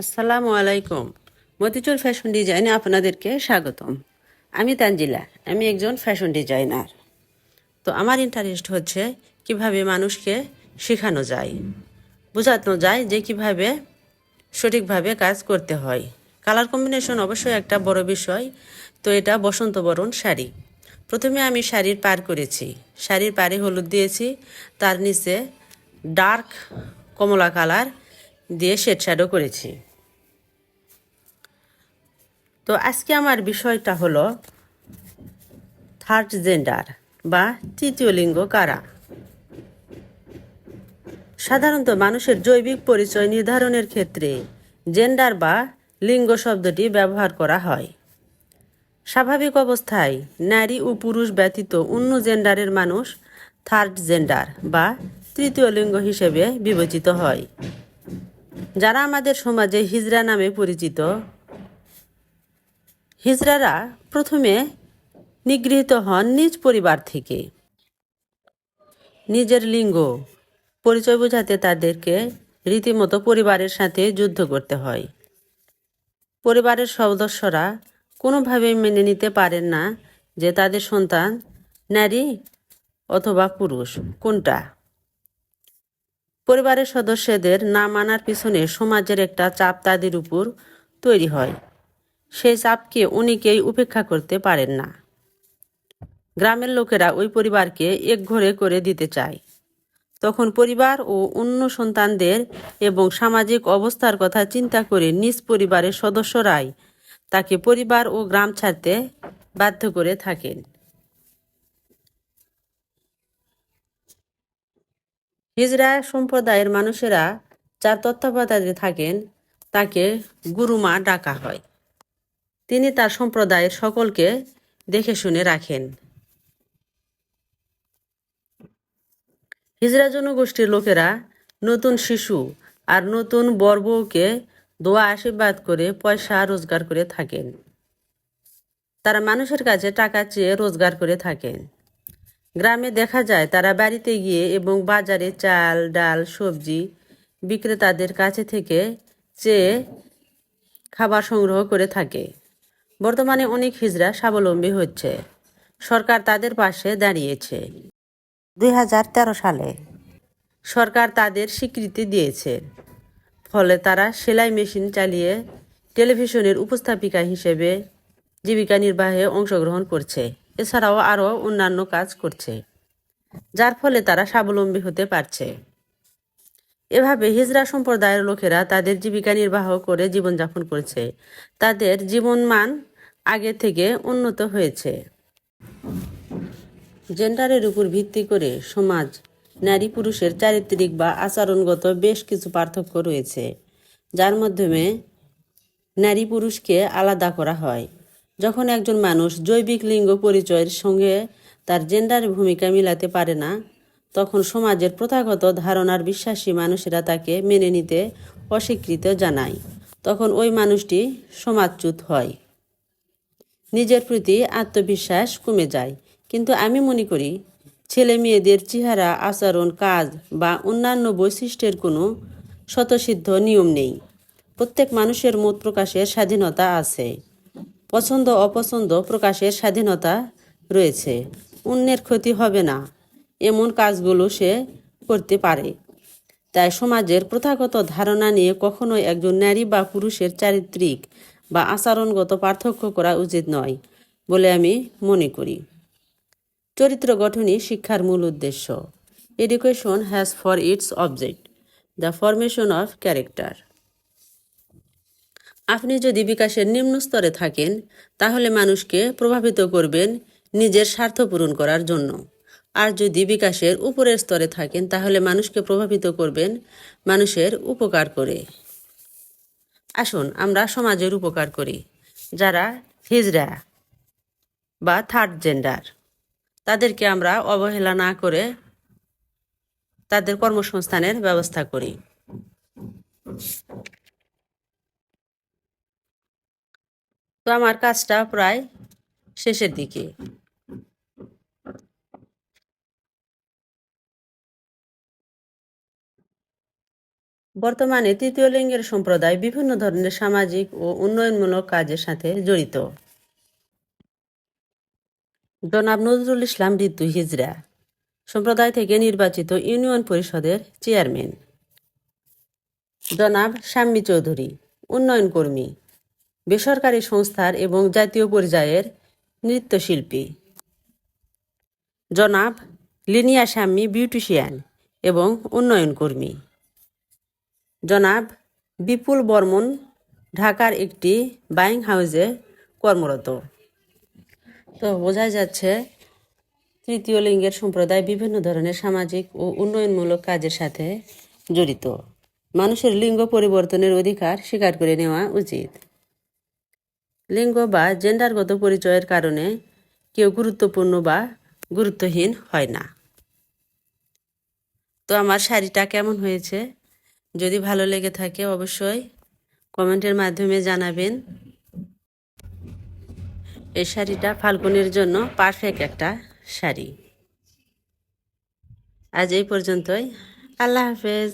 আসসালামু আলাইকুম। মতিচুর ফ্যাশন ডিজাইনে আপনাদেরকে স্বাগতম। আমি তানজিলা, আমি একজন ফ্যাশন ডিজাইনার। তো আমার ইন্টারেস্ট হচ্ছে কীভাবে মানুষকে শেখানো যায়, বোঝানো যায় যে কীভাবে সঠিকভাবে কাজ করতে হয়। কালার কম্বিনেশন অবশ্যই একটা বড় বিষয়। তো এটা বসন্ত বরণ শাড়ি। প্রথমে আমি শাড়ির পার করেছি। শাড়ির পারে হলুদ দিয়েছি। তার নিচে ডার্ক কমলা কালার দিয়ে শেড শ্যাডো করেছি। তো আজকে আমার বিষয়টা হলো থার্ড জেন্ডার বা তৃতীয় লিঙ্গ কারা? সাধারণত মানুষের জৈবিক পরিচয় নির্ধারণের ক্ষেত্রে জেন্ডার বা লিঙ্গ শব্দটি ব্যবহার করা হয়। স্বাভাবিক অবস্থায় নারী ও পুরুষ ব্যতীত অন্য জেন্ডারের মানুষ থার্ড জেন্ডার বা তৃতীয় লিঙ্গ হিসেবে বিবেচিত হয়। যারা আমাদের সমাজে হিজড়া নামে পরিচিত হিজড়ারা প্রথমে নিগৃহীত হন নিজ পরিবার থেকে। নিজের লিঙ্গ পরিচয় বোঝাতে তাদেরকে রীতিমতো পরিবারের সাথে যুদ্ধ করতে হয়। পরিবারের সদস্যরা কোনোভাবেই মেনে নিতে পারেন না যে তাদের সন্তান নারী অথবা পুরুষ, কোনটা? পরিবারের সদস্যদের না মানার পিছনে সমাজের একটা চাপ তাদের উপর তৈরি হয়। সেই চাপকে অনেকেই উপেক্ষা করতে পারেন না। গ্রামের লোকেরা ওই পরিবারকে একঘরে করে দিতে চায়। তখন পরিবার ও অন্য সন্তানদের এবং সামাজিক অবস্থার কথা চিন্তা করে নিজ পরিবারের সদস্যরাই তাকে পরিবার ও গ্রাম ছাড়তে বাধ্য করে থাকেন। হিজরা সম্প্রদায়ের মানুষেরা যার তত্ত্বাবধানে থাকেন, তাকে গুরুমা ডাকা হয়। তিনি তার সম্প্রদায়ের সকলকে দেখে শুনে রাখেন। হিজরা জনগোষ্ঠীর লোকেরা নতুন শিশু আর নতুন বর্বকে দোয়া, আশীর্বাদ করে পয়সা রোজগার করে থাকেন। তারা মানুষের কাছে টাকা চেয়ে রোজগার করে থাকেন। গ্রামে দেখা যায় তারা বাড়িতে গিয়ে এবং বাজারে চাল, ডাল, সবজি বিক্রেতাদের কাছে থেকে চেয়ে খাবার সংগ্রহ করে থাকে। বর্তমানে অনেক হিজড়া স্বাবলম্বী হচ্ছে। সরকার তাদের পাশে দাঁড়িয়েছে। দু হাজার তেরো সালে সরকার তাদের স্বীকৃতি দিয়েছে। ফলে তারা সেলাই মেশিন চালিয়ে টেলিভিশনের উপস্থাপিকা হিসেবে জীবিকা নির্বাহে অংশগ্রহণ করছে। এছাড়াও আরও অন্যান্য কাজ করছে, যার ফলে তারা স্বাবলম্বী হতে পারছে। এভাবে হিজরা সম্প্রদায়ের লোকেরা তাদের জীবিকা নির্বাহ করে জীবনযাপন করছে। তাদের জীবনমান আগে থেকে উন্নত হয়েছে। জেন্ডারের উপর ভিত্তি করে সমাজ, নারী পুরুষের চারিত্রিক বা আচরণগত বেশ কিছু পার্থক্য রয়েছে, যার মাধ্যমে নারী পুরুষকে আলাদা করা হয়। যখন একজন মানুষ জৈবিক লিঙ্গ পরিচয়ের সঙ্গে তার জেন্ডার ভূমিকা মিলাতে পারে না, তখন সমাজের প্রথাগত ধারণার বিশ্বাসী মানুষেরা তাকে মেনে নিতে অস্বীকৃত জানায়। তখন ওই মানুষটি সমাজচ্যুত হয়। নিজের প্রতি আত্মবিশ্বাস কমে যায়। কিন্তু আমি মনে করি, ছেলে মেয়েদের চেহারা, আচরণ, কাজ বা অন্যান্য বৈশিষ্ট্যের কোনো স্বতঃসিদ্ধ নিয়ম নেই। প্রত্যেক মানুষের মত প্রকাশের স্বাধীনতা আছে। পছন্দ, অপছন্দ প্রকাশের স্বাধীনতা রয়েছে। অন্যের ক্ষতি হবে না। এমন কাজগুলো সে করতে পারে। তাই সমাজের প্রথাগত ধারণা নিয়ে কখনো একজন নারী বা পুরুষের চারিত্রিক বা আচরণগত পার্থক্য করা উচিত নয় বলে আমি মনে করি। চরিত্র গঠনই শিক্ষার মূল উদ্দেশ্য। Education has for its object the formation of character আপনি যদি বিকাশের নিম্ন স্তরে থাকেন, তাহলে মানুষকে প্রভাবিত করবেন নিজের স্বার্থ পূরণ করার জন্য। আর যদি বিকাশের উপরের স্তরে থাকেন, তাহলে মানুষকে প্রভাবিত করবেন মানুষের উপকার করে। আসুন, আমরা সমাজের উপকার করি। যারা হিজড়া বা থার্ড জেন্ডার তাদেরকে আমরা অবহেলা না করে তাদের কর্মসংস্থানের ব্যবস্থা করি। তো আমার কাজটা প্রায় শেষের দিকে। বর্তমানে তৃতীয় লিঙ্গের সম্প্রদায় বিভিন্ন ধরনের সামাজিক ও উন্নয়নমূলক কাজের সাথে জড়িত। জনাব নজরুল ইসলাম ঋতু হিজরা, সম্প্রদায় থেকে নির্বাচিত ইউনিয়ন পরিষদের চেয়ারম্যান। জনাব শাম্মী চৌধুরী, উন্নয়ন কর্মী, বেসরকারি সংস্থার এবং জাতীয় পর্যায়ের নৃত্যশিল্পী। জনাব লিনিয়া শাম্মী বিউটিশিয়ান এবং উন্নয়ন কর্মী। জনাব বিপুল বর্মন, ঢাকার একটি বাইং হাউসে কর্মরত। তো বোঝা যাচ্ছে, তৃতীয় লিঙ্গের সম্প্রদায় বিভিন্ন ধরনের সামাজিক ও উন্নয়নমূলক কাজের সাথে জড়িত। মানুষের লিঙ্গ পরিবর্তনের অধিকার স্বীকার করে নেওয়া উচিত। লিঙ্গ বা জেন্ডারগত পরিচয়ের কারণে কেউ গুরুত্বপূর্ণ বা গুরুত্বহীন হয় না। তো আমার শাড়িটা কেমন হয়েছে? যদি ভালো লেগে থাকে অবশ্যই কমেন্টের মাধ্যমে জানাবেন। এই শাড়িটা ফাল্গুনের জন্য পারফেক্ট একটা শাড়ি। আজ এই পর্যন্তই। আল্লাহ হাফেজ।